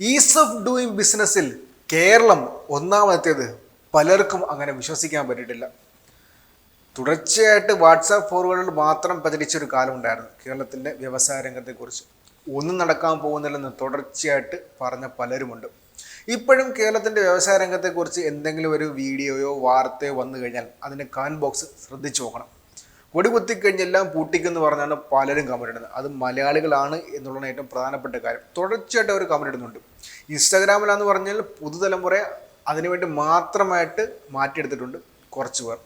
Is of doing ബിസിനസ്സിൽ കേരളം ഒന്നാമതെത്തിയത് പലർക്കും അങ്ങനെ വിശ്വസിക്കാൻ പറ്റിയിട്ടില്ല. തുടർച്ചയായിട്ട് വാട്സാപ്പ് ഫോറുകളിൽ മാത്രം പ്രചരിച്ചൊരു കാലം ഉണ്ടായിരുന്നു കേരളത്തിന്റെ വ്യവസായ രംഗത്തെക്കുറിച്ച്. ഒന്നും നടക്കാൻ പോകുന്നില്ലെന്ന് തുടർച്ചയായിട്ട് പറഞ്ഞ പലരുമുണ്ട്. ഇപ്പോഴും കേരളത്തിന്റെ വ്യവസായ രംഗത്തെക്കുറിച്ച് എന്തെങ്കിലും ഒരു വീഡിയോയോ വാർത്തയോ വന്നു കഴിഞ്ഞാൽ അതിന്റെ കമന്റ് ബോക്സ് ശ്രദ്ധിച്ചു നോക്കണം. കൊടി എല്ലാം പൂട്ടിക്കെന്ന് പറഞ്ഞാണ് പലരും കമന്റ് ഇടുന്നത്. അത് മലയാളികളാണ് എന്നുള്ളതാണ് ഏറ്റവും പ്രധാനപ്പെട്ട കാര്യം. തുടർച്ചയായിട്ട് അവർ കമന്റ് ഇടുന്നുണ്ട്. ഇൻസ്റ്റാഗ്രാമിലാന്ന് പറഞ്ഞാൽ പുതുതലമുറ അതിനുവേണ്ടി മാത്രമായിട്ട് മാറ്റിയെടുത്തിട്ടുണ്ട് കുറച്ച് പേർ.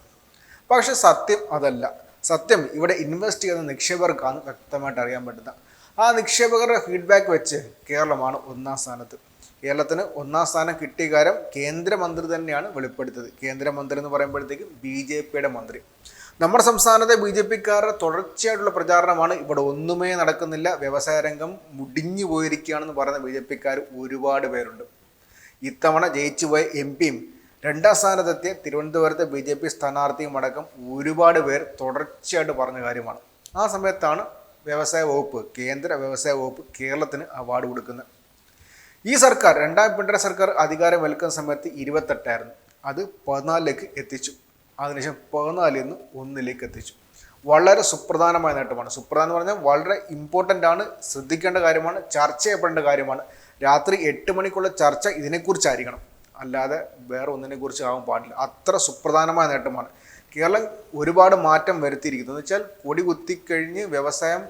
പക്ഷേ സത്യം അതല്ല. സത്യം ഇവിടെ ഇൻവെസ്റ്റ് ചെയ്യുന്ന നിക്ഷേപകർക്കാണ് വ്യക്തമായിട്ട് അറിയാൻ പറ്റുന്നത്. ആ നിക്ഷേപകരുടെ ഫീഡ്ബാക്ക് വെച്ച് കേരളമാണ് ഒന്നാം സ്ഥാനത്ത്. കേരളത്തിന് ഒന്നാം സ്ഥാനം കിട്ടിയ കാര്യം കേന്ദ്രമന്ത്രി തന്നെയാണ് വെളിപ്പെടുത്തിയത്. കേന്ദ്രമന്ത്രി എന്ന് പറയുമ്പോഴത്തേക്കും ബി ജെ പിയുടെ മന്ത്രി. നമ്മുടെ സംസ്ഥാനത്തെ ബി ജെ പിക്കാരുടെ തുടർച്ചയായിട്ടുള്ള പ്രചാരണമാണ് ഇവിടെ ഒന്നുമേ നടക്കുന്നില്ല. വ്യവസായ രംഗം മുടിഞ്ഞു പോയിരിക്കുകയാണെന്ന് പറയുന്ന ബി ജെ പിക്കാർ ഒരുപാട് പേരുണ്ട്. ഇത്തവണ ജയിച്ചു പോയ എം പിയും രണ്ടാം സ്ഥാനത്തെത്തിയ തിരുവനന്തപുരത്തെ ബി ജെ പി സ്ഥാനാർത്ഥിയും അടക്കം ഒരുപാട് പേർ തുടർച്ചയായിട്ട് പറഞ്ഞ കാര്യമാണ്. ആ സമയത്താണ് വ്യവസായ വകുപ്പ് കേന്ദ്ര വ്യവസായ വകുപ്പ് കേരളത്തിന് അവാർഡ് കൊടുക്കുന്നത്. ഈ സർക്കാർ രണ്ടാം പിണറായി സർക്കാർ അധികാരം ഏൽക്കുന്ന സമയത്ത് ഇരുപത്തെട്ടായിരുന്നു. അത് പതിനാലിലേക്ക് എത്തിച്ചു. അതിനുശേഷം പതിനാലിൽ നിന്ന് ഒന്നിലേക്ക് എത്തിച്ചു. വളരെ സുപ്രധാനമായ നേട്ടമാണ്. സുപ്രധാനം എന്ന് പറഞ്ഞാൽ വളരെ ഇമ്പോർട്ടന്റ് ആണ് ശ്രദ്ധിക്കേണ്ട കാര്യമാണ് ചർച്ച ചെയ്യപ്പെടേണ്ട കാര്യമാണ്. രാത്രി എട്ട് മണിക്കുള്ള ചർച്ച ഇതിനെക്കുറിച്ചായിരിക്കണം. അല്ലാതെ വേറെ ഒന്നിനെ കുറിച്ച് ആവാൻ പാടില്ല. അത്ര സുപ്രധാനമായ നേട്ടമാണ്. കേരളം ഒരുപാട് മാറ്റം വരുത്തിയിരിക്കുന്നത് എന്ന് വെച്ചാൽ കൊടി കുത്തിക്കഴിഞ്ഞ് വ്യവസായം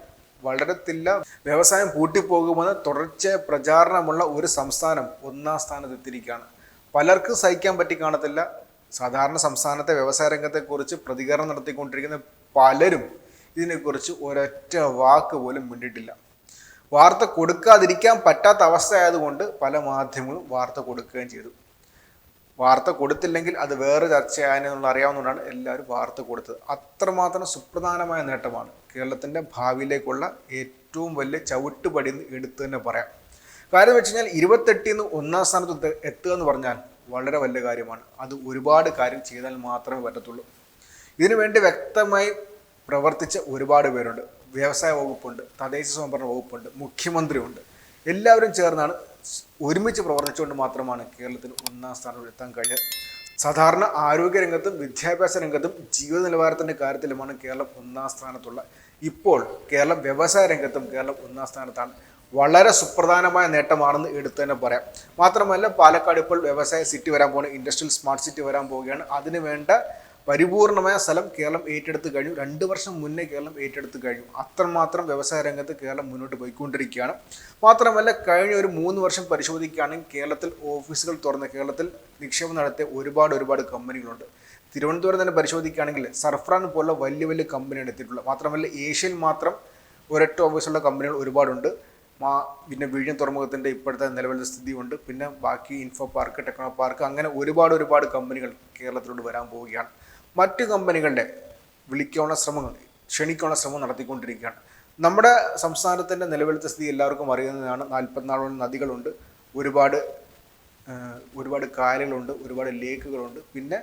വളരത്തില്ല. വ്യവസായം പൂട്ടിപ്പോകുമെന്ന് തുടർച്ച പ്രചാരണമുള്ള ഒരു സംസ്ഥാനം ഒന്നാം സ്ഥാനത്ത് എത്തിയിരിക്കുകയാണ് പലർക്കും സഹിക്കാൻ പറ്റി കാണത്തില്ല. സാധാരണ സംസ്ഥാനത്തെ വ്യവസായ രംഗത്തെക്കുറിച്ച് പ്രതികരണം നടത്തിക്കൊണ്ടിരിക്കുന്ന പലരും ഇതിനെക്കുറിച്ച് ഒരൊറ്റ വാക്ക് പോലും മിണ്ടിട്ടില്ല വാർത്ത കൊടുക്കാതിരിക്കാൻ പറ്റാത്ത അവസ്ഥയായതുകൊണ്ട് പല മാധ്യമങ്ങളും വാർത്ത കൊടുക്കുകയും ചെയ്തു. വാർത്ത കൊടുത്തില്ലെങ്കിൽ അത് വേറെ ചർച്ചയായെന്നുള്ള അറിയാവുന്നതുകൊണ്ടാണ് എല്ലാവരും വാർത്ത കൊടുത്തത്. അത്രമാത്രം സുപ്രധാനമായ നേട്ടമാണ് കേരളത്തിന്റെ ഭാവിയിലേക്കുള്ള ഏറ്റവും വലിയ ചവിട്ടുപടി എന്ന് എടുത്തു തന്നെ പറയാം. കാര്യം വെച്ച് കഴിഞ്ഞാൽ ഇരുപത്തെട്ടിൽ നിന്ന് ഒന്നാം സ്ഥാനത്ത് എത്ത- എത്തുക എന്ന് പറഞ്ഞാൽ വളരെ വലിയ കാര്യമാണ്. അത് ഒരുപാട് കാര്യം ചെയ്താൽ മാത്രമേ പറ്റത്തുള്ളൂ. ഇതിനുവേണ്ടി വ്യക്തമായി പ്രവർത്തിച്ച ഒരുപാട് പേരുണ്ട്. വ്യവസായ വകുപ്പുണ്ട് തദ്ദേശ സ്വയംഭരണ വകുപ്പുണ്ട് മുഖ്യമന്ത്രിയുണ്ട്. എല്ലാവരും ചേർന്നാണ് ഒരുമിച്ച് പ്രവർത്തിച്ചുകൊണ്ട് മാത്രമാണ് കേരളത്തിൽ ഒന്നാം സ്ഥാനം എത്താൻ കഴിഞ്ഞത് സാധാരണ ആരോഗ്യ രംഗത്തും വിദ്യാഭ്യാസ രംഗത്തും ജീവിത നിലവാരത്തിന്റെ കാര്യത്തിലുമാണ് കേരളം ഒന്നാം സ്ഥാനത്തുള്ള. ഇപ്പോൾ കേരളം വ്യവസായ രംഗത്തും കേരളം ഒന്നാം സ്ഥാനത്താണ്. വളരെ സുപ്രധാനമായ നേട്ടമാണെന്ന് എടുത്തു തന്നെ പറയാം. മാത്രമല്ല പാലക്കാട് ഇപ്പോൾ വ്യവസായ സിറ്റി വരാൻ പോകുന്നത് ഇൻഡസ്ട്രിയൽ സ്മാർട്ട് സിറ്റി വരാൻ പോവുകയാണ്. അതിനുവേണ്ട പരിപൂർണമായ സ്ഥലം കേരളം ഏറ്റെടുത്ത് കഴിഞ്ഞു. രണ്ട് വർഷം മുന്നേ കേരളം ഏറ്റെടുത്ത് കഴിഞ്ഞു. അത്രമാത്രം വ്യവസായ രംഗത്ത് കേരളം മുന്നോട്ട് പോയിക്കൊണ്ടിരിക്കുകയാണ്. മാത്രമല്ല കഴിഞ്ഞ ഒരു മൂന്ന് വർഷം പരിശോധിക്കുകയാണെങ്കിൽ കേരളത്തിൽ ഓഫീസുകൾ തുറന്ന് കേരളത്തിൽ നിക്ഷേപം നടത്തിയ ഒരുപാട് ഒരുപാട് കമ്പനികളുണ്ട്. തിരുവനന്തപുരം തന്നെ പരിശോധിക്കുകയാണെങ്കിൽ സർഫ്രാൻ പോലുള്ള വലിയ വലിയ കമ്പനിയാണ് എത്തിയിട്ടുള്ളത് മാത്രമല്ല ഏഷ്യയിൽ മാത്രം ഒരൊറ്റ ഓഫീസുള്ള കമ്പനികൾ ഒരുപാടുണ്ട്. മാ പിന്നെ വിഴിഞ്ഞം തുറമുഖത്തിന്റെ ഇപ്പോഴത്തെ നിലവിലെ സ്ഥിതി ഉണ്ട് പിന്നെ ബാക്കി ഇൻഫോ പാർക്ക് ടെക്നോ പാർക്ക് അങ്ങനെ ഒരുപാട് ഒരുപാട് കമ്പനികൾ കേരളത്തിലോട്ട് വരാൻ പോവുകയാണ്. മറ്റ് കമ്പനികളുടെ വിളിക്കാനുള്ള ശ്രമങ്ങൾ ക്ഷണിക്കാനുള്ള ശ്രമം നടത്തിക്കൊണ്ടിരിക്കുകയാണ്. നമ്മുടെ സംസ്ഥാനത്തിന്റെ നിലവിലത്തെ സ്ഥിതി എല്ലാവർക്കും അറിയുന്നതാണ്. നാൽപ്പത്തിനാലോളം നദികളുണ്ട്. ഒരുപാട് ഒരുപാട് കായലുകളുണ്ട്. ഒരുപാട് ലേക്കുകളുണ്ട്. പിന്നെ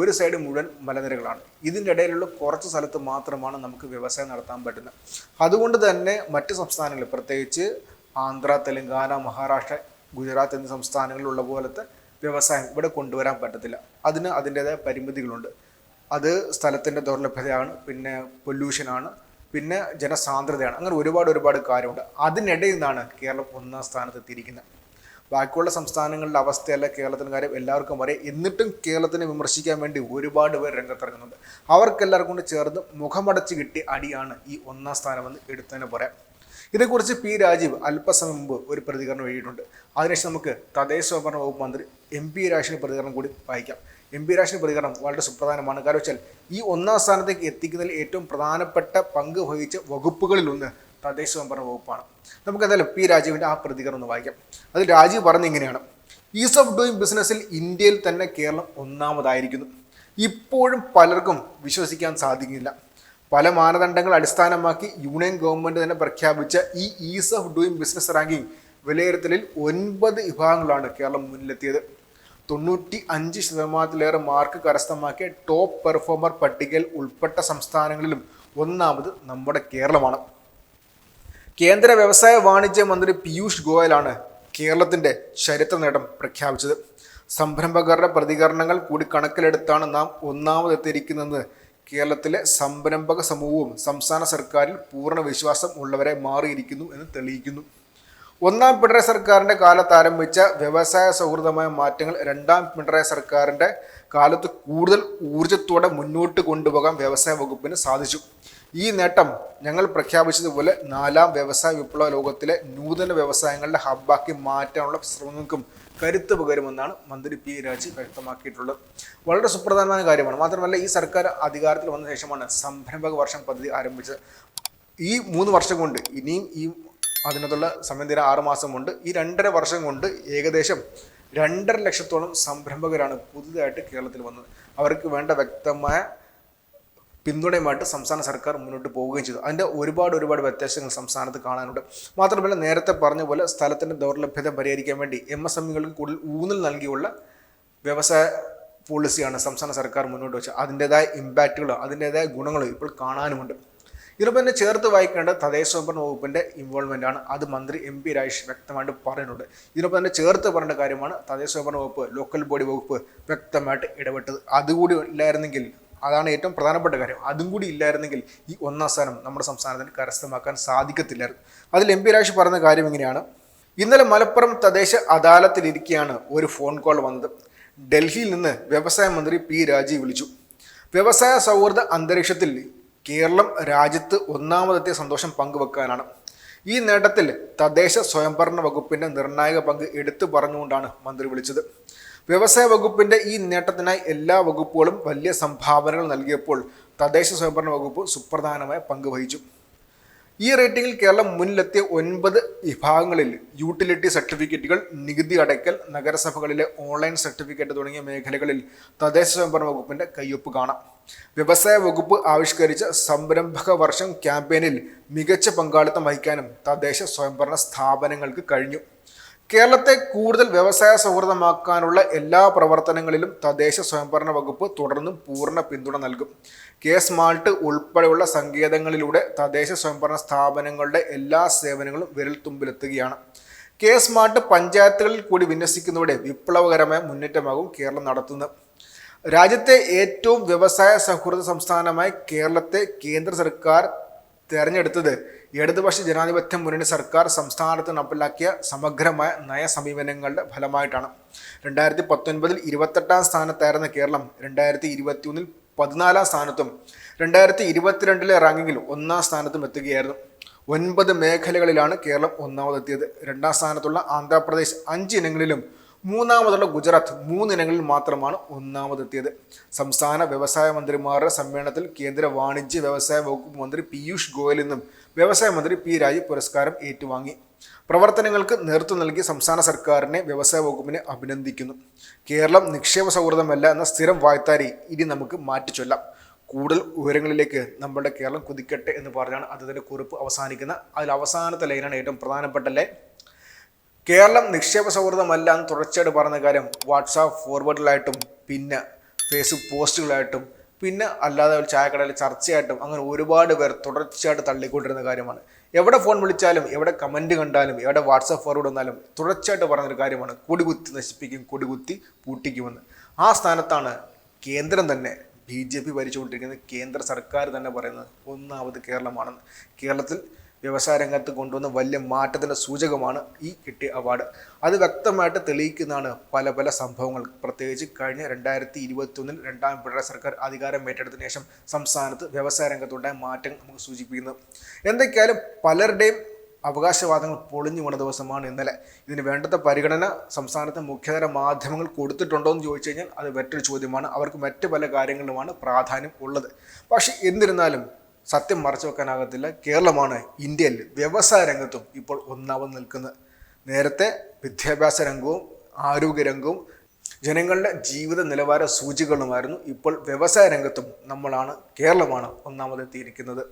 ഒരു സൈഡ് മുഴുവൻ മലനിരകളാണ്. ഇതിന്റെ ഇടയിലുള്ള കുറച്ച് സ്ഥലത്ത് മാത്രമാണ് നമുക്ക് വ്യവസായം നടത്താൻ പറ്റുന്നത്. അതുകൊണ്ട് തന്നെ മറ്റ് സംസ്ഥാനങ്ങളിൽ പ്രത്യേകിച്ച് ആന്ധ്ര തെലങ്കാന മഹാരാഷ്ട്ര ഗുജറാത്ത് എന്നീ സംസ്ഥാനങ്ങളിലുള്ള പോലത്തെ വ്യവസായം ഇവിടെ കൊണ്ടുവരാൻ പറ്റത്തില്ല. അതിന് അതിന്റേതായ പരിമിതികളുണ്ട്. അത് സ്ഥലത്തിന്റെ ദൗർലഭ്യതയാണ് പിന്നെ പൊല്യൂഷനാണ് പിന്നെ ജനസാന്ദ്രതയാണ്. അങ്ങനെ ഒരുപാട് ഒരുപാട് കാര്യമുണ്ട്. അതിനിടയിൽ നിന്നാണ് കേരളം ഒന്നാം സ്ഥാനത്ത് എത്തിയിരിക്കുന്നത്. ബാക്കിയുള്ള സംസ്ഥാനങ്ങളുടെ അവസ്ഥയല്ല കേരളത്തിന്റെ കാര്യം എല്ലാവർക്കും അറിയാം. എന്നിട്ടും കേരളത്തിനെ വിമർശിക്കാൻ വേണ്ടി ഒരുപാട് പേർ രംഗത്തിറങ്ങുന്നുണ്ട്. അവർക്കെല്ലാവർക്കും കൊണ്ട് ചേർന്ന് മുഖമടച്ച് കിട്ടിയ അടിയാണ് ഈ ഒന്നാം സ്ഥാനമെന്ന് എടുത്തു തന്നെ പറയാം. ഇതേക്കുറിച്ച് പി രാജീവ് അല്പസമയം മുമ്പ് ഒരു പ്രതികരണം എഴുതിയിട്ടുണ്ട്. അതിനുശേഷം നമുക്ക് തദ്ദേശ സ്വയംഭരണ വകുപ്പ് മന്ത്രി എം പി രാഷിന്റെ പ്രതികരണം കൂടി വായിക്കാം. എം പി രാഷിന്റെ പ്രതികരണം വളരെ സുപ്രധാനമാണ്. കാരണം വെച്ചാൽ ഈ ഒന്നാം സ്ഥാനത്തേക്ക് എത്തിക്കുന്നതിൽ ഏറ്റവും പ്രധാനപ്പെട്ട പങ്ക് വഹിച്ച വകുപ്പുകളിലൊന്ന് തദ്ദേശ സ്വയംഭരണ വകുപ്പാണ്. നമുക്ക് എന്തായാലും പി രാജീവിന്റെ ആ പ്രതികരണം ഒന്ന് വായിക്കാം. അതിൽ രാജീവ് പറഞ്ഞ ഇങ്ങനെയാണ്. ഈസ് ഓഫ് ഡൂയിങ് ബിസിനസ്സിൽ ഇന്ത്യയിൽ തന്നെ കേരളം ഒന്നാമതായിരിക്കുന്നു. ഇപ്പോഴും പലർക്കും വിശ്വസിക്കാൻ സാധിക്കില്ല പല മാനദണ്ഡങ്ങൾ അടിസ്ഥാനമാക്കി യൂണിയൻ ഗവൺമെന്റ് തന്നെ പ്രഖ്യാപിച്ച ഈ ease of doing business ranking വിലയിരുത്തലിൽ ഒൻപത് വിഭാഗങ്ങളാണ് കേരളം മുന്നിലെത്തിയത്. തൊണ്ണൂറ്റി അഞ്ച് ശതമാനത്തിലേറെ മാർക്ക് കരസ്ഥമാക്കിയ ടോപ്പ് പെർഫോമർ പട്ടികയിൽ ഉൾപ്പെട്ട സംസ്ഥാനങ്ങളിലും ഒന്നാമത് നമ്മുടെ കേരളമാണ്. കേന്ദ്ര വ്യവസായ വാണിജ്യ മന്ത്രി പീയൂഷ് ഗോയലാണ് കേരളത്തിന്റെ ചരിത്ര നേട്ടം പ്രഖ്യാപിച്ചത്. സംരംഭകരുടെ പ്രതികരണങ്ങൾ കൂടി കണക്കിലെടുത്താണ് നാം ഒന്നാമതെത്തിയിരിക്കുന്നതെന്ന് കേരളത്തിലെ സംരംഭക സമൂഹവും സംസ്ഥാന സർക്കാരിൽ പൂർണ വിശ്വാസം ഉള്ളവരെ മാറിയിരിക്കുന്നു എന്ന് തെളിയിക്കുന്നു. ഒന്നാം പിണറായി സർക്കാരിന്റെ കാലത്ത് ആരംഭിച്ച വ്യവസായ സൗഹൃദമായ മാറ്റങ്ങൾ രണ്ടാം പിണറായി സർക്കാരിന്റെ കാലത്ത് കൂടുതൽ ഊർജത്തോടെ മുന്നോട്ട് കൊണ്ടുപോകാൻ വ്യവസായ വകുപ്പിന് സാധിച്ചു. ഈ നേട്ടം ഞങ്ങൾ പ്രഖ്യാപിച്ചതുപോലെ നാലാം വ്യവസായ വിപ്ലവ ലോകത്തിലെ നൂതന വ്യവസായങ്ങളുടെ ഹബ്ബാക്കി മാറ്റാനുള്ള ശ്രമങ്ങൾക്കും കരുത്ത് പകരുമെന്നാണ് മന്ത്രി പി രാജ് വ്യക്തമാക്കിയിട്ടുള്ളത്. വളരെ സുപ്രധാനമായ കാര്യമാണ്. മാത്രമല്ല ഈ സർക്കാർ അധികാരത്തിൽ വന്ന ശേഷമാണ് സംരംഭക വർഷം പദ്ധതി ആരംഭിച്ചത്. ഈ മൂന്ന് വർഷം കൊണ്ട് ഇനിയും ഈ അതിനകത്തുള്ള സമയം തീരെ ആറ് കൊണ്ട് ഈ രണ്ടര വർഷം കൊണ്ട് ഏകദേശം രണ്ടര ലക്ഷത്തോളം സംരംഭകരാണ് പുതുതായിട്ട് കേരളത്തിൽ വന്നത്. അവർക്ക് വേണ്ട വ്യക്തമായ പിന്തുണയുമായിട്ട് സംസ്ഥാന സർക്കാർ മുന്നോട്ട് പോവുകയും ചെയ്തു. അതിന്റെ ഒരുപാട് ഒരുപാട് വ്യത്യാസങ്ങൾ സംസ്ഥാനത്ത് കാണാനുണ്ട്. മാത്രമല്ല നേരത്തെ പറഞ്ഞ പോലെ സ്ഥലത്തിന്റെ ദൗർലഭ്യത പരിഹരിക്കാൻ വേണ്ടി എം എസ് എമ്മികൾക്ക് കൂടുതൽ ഊന്നൽ നൽകിയുള്ള വ്യവസായ പോളിസിയാണ് സംസ്ഥാന സർക്കാർ മുന്നോട്ട് വെച്ചത്. അതിന്റെതായ ഇമ്പാക്റ്റുകളോ അതിന്റെതായ ഗുണങ്ങളോ ഇപ്പോൾ കാണാനുമുണ്ട്. ഇതിനൊപ്പം തന്നെ ചേർത്ത് വായിക്കേണ്ട തദ്ദേശ സ്വയംഭരണ വകുപ്പിന്റെ ഇൻവോൾവ്മെന്റ് ആണ് അത് മന്ത്രി എം പി രാജേഷ് വ്യക്തമായിട്ട് പറയുന്നുണ്ട് ഇതിനൊപ്പം തന്നെ ചേർത്ത് പറയേണ്ട കാര്യമാണ് തദ്ദേശ സ്വയംഭരണ വകുപ്പ് ലോക്കൽ ബോഡി വകുപ്പ് വ്യക്തമായിട്ട് ഇടപെട്ടത്. അതുകൂടി ഇല്ലായിരുന്നെങ്കിൽ അതാണ് ഏറ്റവും പ്രധാനപ്പെട്ട കാര്യം. അതും കൂടി ഇല്ലായിരുന്നെങ്കിൽ ഈ ഒന്നാം സ്ഥാനം നമ്മുടെ സംസ്ഥാനത്തിന് കരസ്ഥമാക്കാൻ സാധിക്കത്തില്ലായിരുന്നു. അതിൽ എം പി രാജ് പറഞ്ഞ കാര്യം എങ്ങനെയാണ് ഇന്നലെ മലപ്പുറം തദ്ദേശ അദാലത്തിലിരിക്കെയാണ് ഒരു ഫോൺ കോൾ വന്നത്. ഡൽഹിയിൽ നിന്ന് വ്യവസായ മന്ത്രി പി രാജീവ് വിളിച്ചു. വ്യവസായ സൗഹൃദ അന്തരീക്ഷത്തിൽ കേരളം രാജ്യത്ത് ഒന്നാമതെത്തിയ സന്തോഷം പങ്കുവെക്കാനാണ്. ഈ നേട്ടത്തിൽ തദ്ദേശ സ്വയംഭരണ വകുപ്പിന്റെ നിർണായക പങ്ക് എടുത്തു പറഞ്ഞുകൊണ്ടാണ് മന്ത്രി വിളിച്ചത്. വ്യവസായ വകുപ്പിന്റെ ഈ നേട്ടത്തിനായി എല്ലാ വകുപ്പുകളും വലിയ സംഭാവനകൾ നൽകിയപ്പോൾ തദ്ദേശ സ്വയംഭരണ വകുപ്പ് സുപ്രധാനമായ പങ്ക് വഹിച്ചു. ഈ റേറ്റിംഗിൽ കേരളം മുന്നിലെത്തിയ ഒൻപത് വിഭാഗങ്ങളിൽ യൂട്ടിലിറ്റി സർട്ടിഫിക്കറ്റുകൾ നികുതി അടയ്ക്കൽ നഗരസഭകളിലെ ഓൺലൈൻ സർട്ടിഫിക്കറ്റ് തുടങ്ങിയ മേഖലകളിൽ തദ്ദേശ സ്വയംഭരണ വകുപ്പിന്റെ കയ്യൊപ്പ് കാണാം. വ്യവസായ വകുപ്പ് ആവിഷ്കരിച്ച സംരംഭക വർഷം ക്യാമ്പയിനിൽ മികച്ച പങ്കാളിത്തം വഹിക്കാനും തദ്ദേശ സ്വയംഭരണ സ്ഥാപനങ്ങൾക്ക് കഴിഞ്ഞു. കേരളത്തെ കൂടുതൽ വ്യവസായ സൗഹൃദമാക്കാനുള്ള എല്ലാ പ്രവർത്തനങ്ങളിലും തദ്ദേശ സ്വയംഭരണ വകുപ്പ് തുടർന്നും പൂർണ പിന്തുണ നൽകും. കെ സ്മാൾട്ട് ഉൾപ്പെടെയുള്ള സങ്കേതങ്ങളിലൂടെ തദ്ദേശ സ്വയംഭരണ സ്ഥാപനങ്ങളുടെ എല്ലാ സേവനങ്ങളും വിരൽത്തുമ്പിലെത്തുകയാണ്. കെ സ്മാർട്ട് പഞ്ചായത്തുകളിൽ കൂടി വിന്യസിക്കുന്നതോടെ വിപ്ലവകരമായ മുന്നേറ്റമാകും കേരളം നടത്തുന്നത്. രാജ്യത്തെ ഏറ്റവും വ്യവസായ സൗഹൃദ സംസ്ഥാനമായി കേരളത്തെ കേന്ദ്ര സർക്കാർ തെരഞ്ഞെടുത്തത് ഇടതുപക്ഷ ജനാധിപത്യ മുന്നണി സർക്കാർ സംസ്ഥാനത്ത് നടപ്പിലാക്കിയ സമഗ്രമായ നയസമീപനങ്ങളുടെ ഫലമായിട്ടാണ്. രണ്ടായിരത്തി പത്തൊൻപതിൽ ഇരുപത്തെട്ടാം സ്ഥാനത്തായിരുന്ന കേരളം. രണ്ടായിരത്തി ഇരുപത്തിയൊന്നിൽ പതിനാലാം സ്ഥാനത്തും രണ്ടായിരത്തി ഇരുപത്തിരണ്ടിലെ റാങ്കിങ്ങിൽ ഒന്നാം സ്ഥാനത്തും എത്തുകയായിരുന്നു. ഒൻപത് മേഖലകളിലാണ് കേരളം ഒന്നാമതെത്തിയത്. രണ്ടാം സ്ഥാനത്തുള്ള ആന്ധ്രാപ്രദേശ് അഞ്ച് ഇനങ്ങളിലും മൂന്നാമതുള്ള ഗുജറാത്ത് മൂന്നിനങ്ങളിൽ മാത്രമാണ് ഒന്നാമതെത്തിയത്. സംസ്ഥാന വ്യവസായ മന്ത്രിമാരുടെ സമ്മേളനത്തിൽ കേന്ദ്ര വാണിജ്യ വ്യവസായ വകുപ്പ് മന്ത്രി പീയൂഷ് ഗോയൽ നിന്നും വ്യവസായ മന്ത്രി പി രാജു പുരസ്കാരം ഏറ്റുവാങ്ങി. പ്രവർത്തനങ്ങൾക്ക് നേതൃത്വം നൽകി സംസ്ഥാന സർക്കാരിനെ വ്യവസായ വകുപ്പിനെ അഭിനന്ദിക്കുന്നു. കേരളം നിക്ഷേപ സൗഹൃദമല്ല എന്ന സ്ഥിരം വായ്ത്താരി ഇനി നമുക്ക് മാറ്റിച്ചൊല്ലാം കൂടുതൽ ഉയരങ്ങളിലേക്ക് നമ്മുടെ കേരളം കുതിക്കട്ടെ എന്ന് പറഞ്ഞാണ് അദ്ദേഹത്തിന്റെ കുറിപ്പ് അവസാനിക്കുന്ന അതിൽ അവസാനത്തെ ലൈനാണ് ഏറ്റവും പ്രധാനപ്പെട്ട ലൈൻ. കേരളം നിക്ഷേപ സൗഹൃദമല്ല എന്ന് തുടർച്ചയായിട്ട് പറഞ്ഞ കാര്യം വാട്സാപ്പ് ഫോർവേഡിലായിട്ടും പിന്നെ ഫേസ്ബുക്ക് പോസ്റ്റുകളായിട്ടും പിന്നെ അല്ലാതെ ഒരു ചായക്കടയിൽ ചർച്ചയായിട്ടും അങ്ങനെ ഒരുപാട് പേർ തുടർച്ചയായിട്ട് തള്ളിക്കൊണ്ടിരുന്ന കാര്യമാണ്. എവിടെ ഫോൺ വിളിച്ചാലും എവിടെ കമന്റ് കണ്ടാലും എവിടെ വാട്സാപ്പ് ഫോർവേഡ് വന്നാലും തുടർച്ചയായിട്ട് പറഞ്ഞൊരു കാര്യമാണ്. കൊടികുത്തി നശിപ്പിക്കും കൊടികുത്തി പൂട്ടിക്കുമെന്ന്. ആ സ്ഥാനത്താണ് കേന്ദ്രം തന്നെ ബി ജെ പി ഭരിച്ചുകൊണ്ടിരിക്കുന്നത്. കേന്ദ്ര സർക്കാർ തന്നെ പറയുന്നത് ഒന്നാമത് കേരളമാണെന്ന്. കേരളത്തിൽ വ്യവസായ രംഗത്ത് കൊണ്ടുവന്ന വലിയ മാറ്റത്തിന്റെ സൂചകമാണ് ഈ കിട്ടിയ അവാർഡ് അത് വ്യക്തമായിട്ട് തെളിയിക്കുന്നതാണ് പല പല സംഭവങ്ങൾ. പ്രത്യേകിച്ച് കഴിഞ്ഞ രണ്ടായിരത്തി ഇരുപത്തൊന്നിൽ രണ്ടാം പിണറായി സർക്കാർ അധികാരം ഏറ്റെടുത്തതിനു ശേഷം സംസ്ഥാനത്ത് വ്യവസായ രംഗത്തുണ്ടായ മാറ്റം നമുക്ക് സൂചിപ്പിക്കുന്നത് എന്തൊക്കെയായാലും പലരുടെയും അവകാശവാദങ്ങൾ പൊളിഞ്ഞു വന്ന ദിവസമാണ് ഇന്നലെ. ഇതിന് വേണ്ടത്ത പരിഗണന സംസ്ഥാനത്തെ മുഖ്യതര മാധ്യമങ്ങൾ കൊടുത്തിട്ടുണ്ടോ എന്ന് ചോദിച്ചു കഴിഞ്ഞാൽ അത് മറ്റൊരു ചോദ്യമാണ്. അവർക്ക് മറ്റ് പല കാര്യങ്ങളുമാണ് പ്രാധാന്യം ഉള്ളത്. പക്ഷേ എന്നിരുന്നാലും സത്യം മറച്ചു വെക്കാനാകത്തില്ല. കേരളമാണ് ഇന്ത്യയിൽ വ്യവസായ രംഗത്തും ഇപ്പോൾ ഒന്നാമത് നിൽക്കുന്നത്. നേരത്തെ വിദ്യാഭ്യാസ രംഗവും ആരോഗ്യ രംഗവും ജനങ്ങളുടെ ജീവിത നിലവാര സൂചികളുമായിരുന്നു. ഇപ്പോൾ വ്യവസായ രംഗത്തും നമ്മളാണ് കേരളമാണ് ഒന്നാമതെത്തിയിരിക്കുന്നത്.